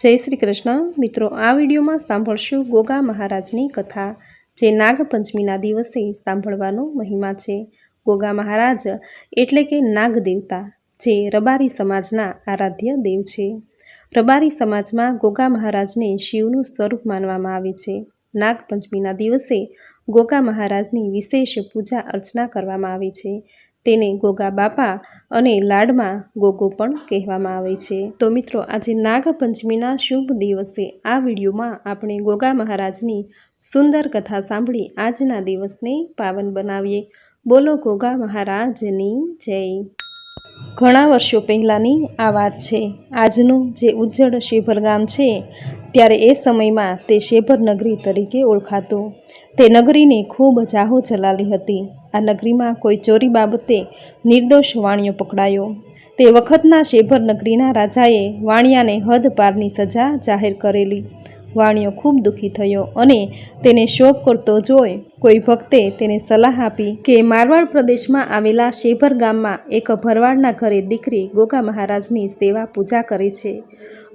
જય શ્રી કૃષ્ણ. મિત્રો, આ વિડીયોમાં સાંભળશું ગોગા મહારાજની કથા, જે નાગપંચમીના દિવસે સાંભળવાનો મહિમા છે. ગોગા મહારાજ એટલે કે નાગ દેવતા જે રબારી સમાજના આરાધ્ય દેવ છે. રબારી સમાજમાં ગોગા મહારાજને શિવનું સ્વરૂપ માનવામાં આવે છે. નાગપંચમીના દિવસે ગોગા મહારાજની વિશેષ પૂજા અર્ચના કરવામાં આવે છે. તેને ગોગા બાપા અને લાડમાં ગોગો પણ કહેવામાં આવે છે. તો મિત્રો, આજે નાગપંચમીના શુભ દિવસે આ વિડીયોમાં આપણે ગોગા મહારાજની સુંદર કથા સાંભળી આજના દિવસને પાવન બનાવીએ. બોલો ગોગા મહારાજની જય. ઘણા વર્ષો પહેલાંની આ વાત છે. આજનું જે ઉજ્જડ શેભર ગામ છે, ત્યારે એ સમયમાં તે શેભર નગરી તરીકે ઓળખાતું. તે નગરીને ખૂબ જાહો ચલાવી હતી. આ નગરીમાં કોઈ ચોરી બાબતે નિર્દોષ વાણિયો પકડાયો. તે વખતના શેભર નગરીના રાજાએ વાણિયાને હદ પારની સજા જાહેર કરેલી. વાણિયો ખૂબ દુઃખી થયો અને તેને શોક કરતો જોઈ કોઈ ભક્તે તેને સલાહ આપી કે મારવાડ પ્રદેશમાં આવેલા શેભર ગામમાં એક ભરવાડના ઘરે દીકરી ગોગા મહારાજની સેવા પૂજા કરે છે.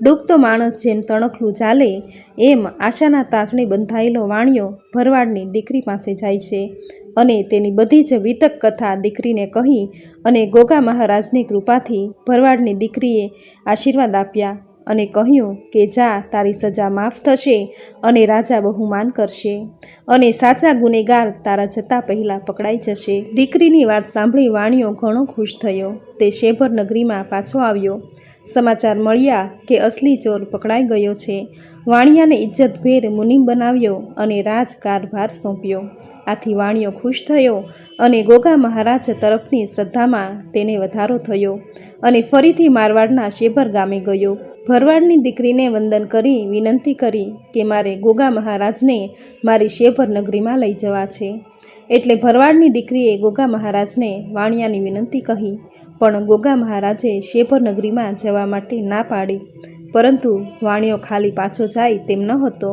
ડૂબતો માણસ જેમ તણખલું ચાલે, એમ આશાના તાતણે બંધાયેલો વાણિયો ભરવાડની દીકરી પાસે જાય છે. અને તેની બધી જ વિતક કથા દીકરીને કહી અને ગોગા મહારાજની કૃપાથી ભરવાડની દીકરીએ આશીર્વાદ આપ્યા અને કહ્યું કે, જા, તારી સજા માફ થશે અને રાજા બહુમાન કરશે. અને સાચા ગુનેગાર તારા જતા પહેલાં પકડાઈ જશે. દીકરીની વાત સાંભળી વાણિયો ઘણો ખુશ થયો. તે શેભર નગરીમાં પાછો આવ્યો. સમાચાર મળ્યા કે અસલી ચોર પકડાઈ ગયો છે. વાણિયાને ઇજ્જતભેર મુનિમ બનાવ્યો અને રાજકારભાર સોંપ્યો. આથી વાણિયો ખુશ થયો અને ગોગા મહારાજ તરફની શ્રદ્ધામાં તેને વધારો થયો અને ફરીથી મારવાડના શેભર ગામે ગયો. ભરવાડની દીકરીને વંદન કરી, વિનંતી કરી કે મારે ગોગા મહારાજને મારી શેભર નગરીમાં લઈ જવા છે. એટલે ભરવાડની દીકરીએ ગોગા મહારાજને વાણિયાની વિનંતી કહી. પણ ગોગા મહારાજે શેપર નગરીમાં જવા માટે ના પાડી. પરંતુ વાણિયો ખાલી પાછો જાય તેમ ન હતો.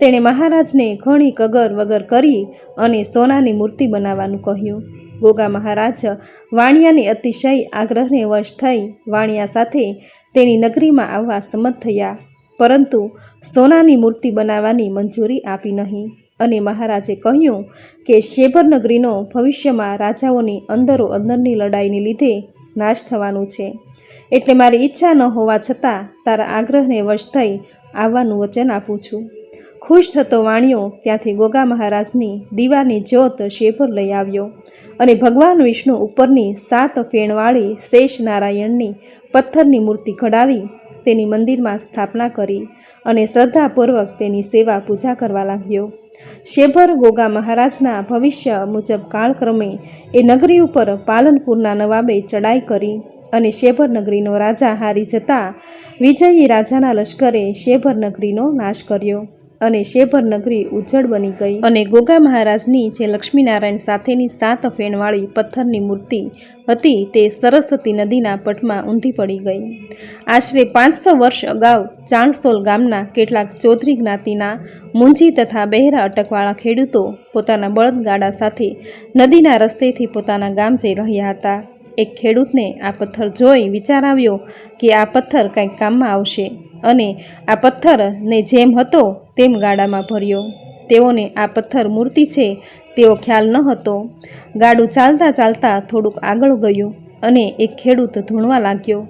તેણે મહારાજને ઘણી કગર વગર કરી અને સોનાની મૂર્તિ બનાવવાનું કહ્યું. ગોગા મહારાજ વાણિયાની અતિશય આગ્રહને વશ થઈ વાણિયા સાથે તેની નગરીમાં આવવા સંમત થયા. પરંતુ સોનાની મૂર્તિ બનાવવાની મંજૂરી આપી નહીં. અને મહારાજે કહ્યું કે શેભર નગરીનો ભવિષ્યમાં રાજાઓની અંદરો અંદરની લડાઈને લીધે નાશ થવાનું છે. એટલે મારી ઈચ્છા ન હોવા છતાં તારા આગ્રહને વશ થઈ આવવાનું વચન આપું છું. ખુશ થતો વાણિયો ત્યાંથી ગોગા મહારાજની દીવાની જ્યોત શેપર લઈ આવ્યો અને ભગવાન વિષ્ણુ ઉપરની સાત ફેણવાળી શેષ નારાયણની પથ્થરની મૂર્તિ ઘડાવી તેની મંદિરમાં સ્થાપના કરી અને શ્રદ્ધાપૂર્વક તેની સેવા પૂજા કરવા લાગ્યો. શેભર ગોગા મહારાજના ભવિષ્ય મુજબ કાળક્રમે એ નગરી ઉપર પાલનપુરના નવાબે ચડાઈ કરી અને શેભર નગરીનો રાજા હારી જતા વિજયી રાજાના લશ્કરે શેભર નગરીનો નાશ કર્યો અને શેભર નગરી ઉજ્જડ બની ગઈ. અને ગોગા મહારાજની જે લક્ષ્મીનારાયણ સાથેની સાત ફેણવાળી પથ્થરની મૂર્તિ હતી તે સરસ્વતી નદીના પટમાં ઊંધી પડી ગઈ. આશરે પાંચસો વર્ષ અગાઉ ચાણસોલ ગામના કેટલાક ચૌધરી જ્ઞાતિના મુંજી તથા બહેરા અટકવાળા ખેડૂતો પોતાના બળદગાડા સાથે નદીના રસ્તેથી પોતાના ગામ જઈ રહ્યા હતા. એક ખેડૂતને આ પથ્થર જોઈ વિચાર આવ્યો કે આ પથ્થર કંઈક કામમાં આવશે અને આ પથ્થરને જેમ હતો તેમ ગાડામાં ભર્યો. તેઓને આ પથ્થર મૂર્તિ છે તેવો ખ્યાલ ન હતો. ગાડું ચાલતા ચાલતા થોડુંક આગળ ગયું અને એક ખેડૂત ધૂણવા લાગ્યો.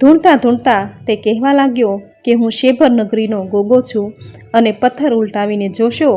ધૂણતા ધૂણતા તે કહેવા લાગ્યો કે, હું શેભર નગરીનો ગોગો છું અને પથ્થર ઉલટાવીને જોશો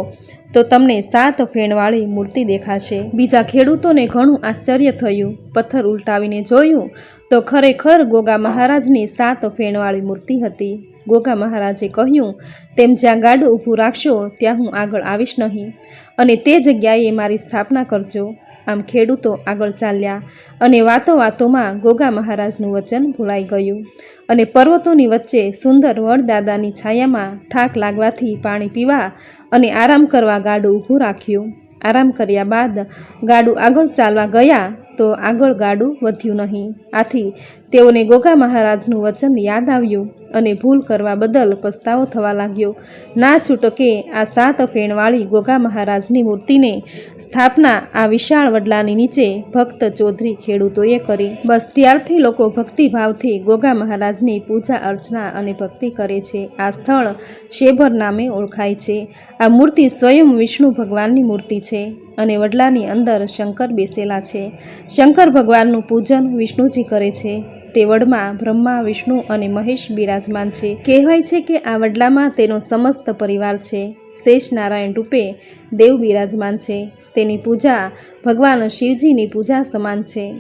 તો તમને સાત ફેણવાળી મૂર્તિ દેખાશે. બીજા ખેડૂતોને ઘણું આશ્ચર્ય થયું. પથ્થર ઉલટાવીને જોયું તો ખરેખર ગોગા મહારાજની સાત ફેણવાળી મૂર્તિ હતી. ગોગા મહારાજે કહ્યું, તેમ જ્યાં ગાડું ઊભું રાખશો, ત્યાં હું આગળ આવીશ નહીં. અને તે જગ્યાએ મારી સ્થાપના કરજો. આમ ખેડૂતો આગળ ચાલ્યા અને વાતો વાતોમાં ગોગા મહારાજનું વચન ભૂલાઈ ગયું. અને પર્વતોની વચ્ચે સુંદર વડદાદાની છાયામાં થાક લાગવાથી પાણી પીવા અને આરામ કરવા ગાડું ઊભું રાખ્યું. આરામ કર્યા બાદ ગાડું આગળ ચાલવા ગયા તો આગળ ગાડું વધ્યું નહીં. આથી તેઓને ગોગા મહારાજનું વચન યાદ આવ્યું. અને ભૂલ કરવા બદલ પસ્તાવો થવા લાગ્યો. ના છૂટકે આ સાત ફેણવાળી ગોગા મહારાજની મૂર્તિને સ્થાપના આ વિશાળ વડલાની નીચે ભક્ત ચૌધરી ખેડૂતોએ કરી. બસ ત્યારથી લોકો ભક્તિભાવથી ગોગા મહારાજની પૂજા અર્ચના અને ભક્તિ કરે છે. આ સ્થળ શેભર નામે ઓળખાય છે. આ મૂર્તિ સ્વયં વિષ્ણુ ભગવાનની મૂર્તિ છે અને વડલાની અંદર શંકર બેસેલા છે. શંકર ભગવાનનું પૂજન વિષ્ણુજી કરે છે. તે વડમાં બ્રહ્મા, વિષ્ણુ અને મહેશ બિરાજમાન છે. કહેવાય છે કે આ વડલામાં તેનો સમસ્ત પરિવાર છે. શેષ નારાયણ રૂપે દેવ બિરાજમાન છે. તેની પૂજા ભગવાન શિવજીની પૂજા સમાન છે.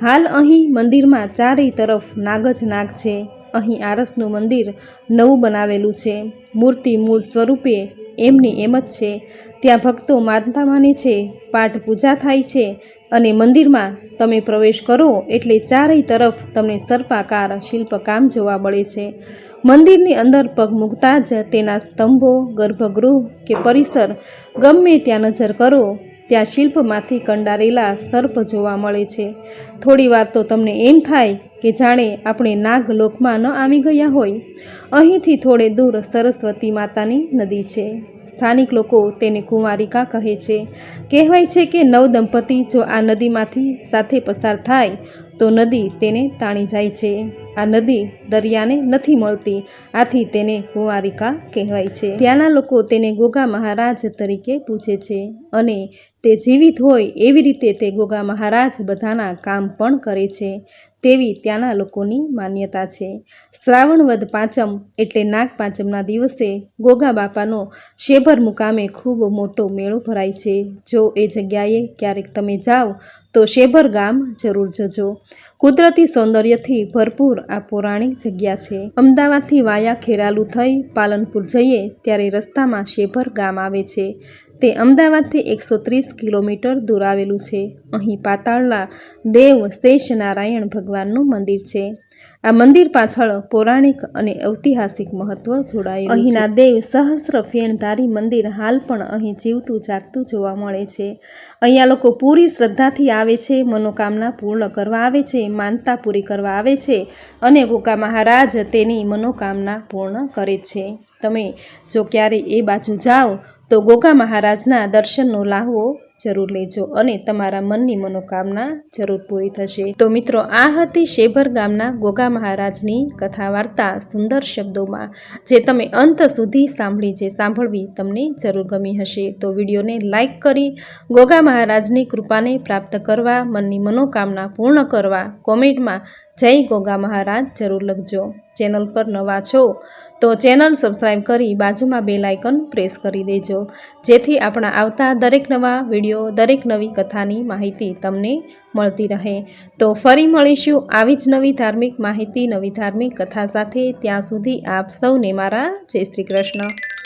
હાલ અહીં મંદિરમાં ચારેય તરફ નાગ જ નાગ છે. અહીં આરસનું મંદિર નવું બનાવેલું છે. મૂર્તિ મૂળ સ્વરૂપે એમની એમ જ છે. ત્યાં ભક્તો માનતા માને છે. પાઠ પૂજા થાય છે. અને મંદિરમાં તમે પ્રવેશ કરો એટલે ચારેય તરફ તમને સર્પાકાર શિલ્પકામ જોવા મળે છે. મંદિરની અંદર પગ મૂકતા જ તેના સ્તંભો, ગર્ભગૃહ કે પરિસર ગમે ત્યાં નજર કરો, ત્યાં શિલ્પમાંથી કંડારેલા સર્પ જોવા મળે છે. થોડી વાર તો તમને એમ થાય કે જાણે આપણે નાગલોકમાં ન આવી ગયા હોય. અહીંથી થોડે દૂર સરસ્વતી માતાની નદી છે. સ્થાનિક લોકો તેને કુંવારિકા કહે છે. કહેવાય છે કે નવ દંપતી જો આ નદીમાંથી સાથે પસાર થાય, તો નદી તેને તાણી જાય છે. આ નદી દરિયાને નથી મળતી, આથી તેને કુંવારિકા કહેવાય છે. ત્યાંના લોકો તેને ગોગા મહારાજ તરીકે પૂછે છે અને તે જીવિત હોય એવી રીતે તે ગોગા મહારાજ બધાના કામ પણ કરે છે. તેવી ત્યાંના લોકોની માન્યતા છે. શ્રાવણ વદ પાંચમ એટલે નાગ પાંચમના દિવસે ગોગા બાપાનો શેભર મુકામે ખૂબ મોટો મેળો ભરાય છે. જો એ જગ્યાએ ક્યારેક તમે જાઓ તો શેભર ગામ જરૂર જજો. કુદરતી સૌંદર્યથી ભરપૂર આ પૌરાણિક જગ્યા છે. અમદાવાદથી વાયા ખેરાલુ થઈ પાલનપુર જઈએ ત્યારે રસ્તામાં શેભર ગામ આવે છે. તે અમદાવાદથી એકસો ત્રીસ કિલોમીટર દૂર આવેલું છે. અહીં પાતાળના દેવ શેષ નારાયણ ભગવાનનું મંદિર છે. આ મંદિર પાછળ પૌરાણિક અને ઐતિહાસિક મહત્વ જોડાયેલું અહીંના દેવ સહસ્ર ફેણધારી મંદિર હાલ પણ અહીં જીવતું જાગતું જોવા મળે છે. અહીંયા લોકો પૂરી શ્રદ્ધાથી આવે છે, મનોકામના પૂર્ણ કરવા આવે છે, માનતા પૂરી કરવા આવે છે અને ગોકા મહારાજ તેની મનોકામના પૂર્ણ કરે છે. તમે જો ક્યારે એ બાજુ જાઓ તો ગોગા મહારાજના દર્શનનો લાહવો જરૂર લેજો અને તમારા મનની મનોકામના જરૂર પૂરી થશે. તો મિત્રો, આ હતી શેભર ગામના ગોગા મહારાજની કથા વાર્તા સુંદર શબ્દોમાં, જે તમે અંત સુધી સાંભળી જે સાંભળવી તમને જરૂર ગમી હશે. તો વિડીયોને લાઇક કરી, ગોગા મહારાજની કૃપાને પ્રાપ્ત કરવા, મનની મનોકામના પૂર્ણ કરવા, કોમેન્ટમાં જય ગોગા મહારાજ, જરૂર લખજો. ચેનલ પર નવા છો તો ચેનલ સબસ્ક્રાઈબ કરી બાજુમાં બે લાઇકન પ્રેસ કરી દેજો. જેથી આપણા આવતા દરેક નવા વીડિયો, દરેક નવી કથાની માહિતી તમને મળતી રહે. તો ફરી મળીશું આવી જ નવી ધાર્મિક માહિતી, નવી ધાર્મિક કથા સાથે. ત્યાં સુધી આપ સૌને મારા જય શ્રી કૃષ્ણ.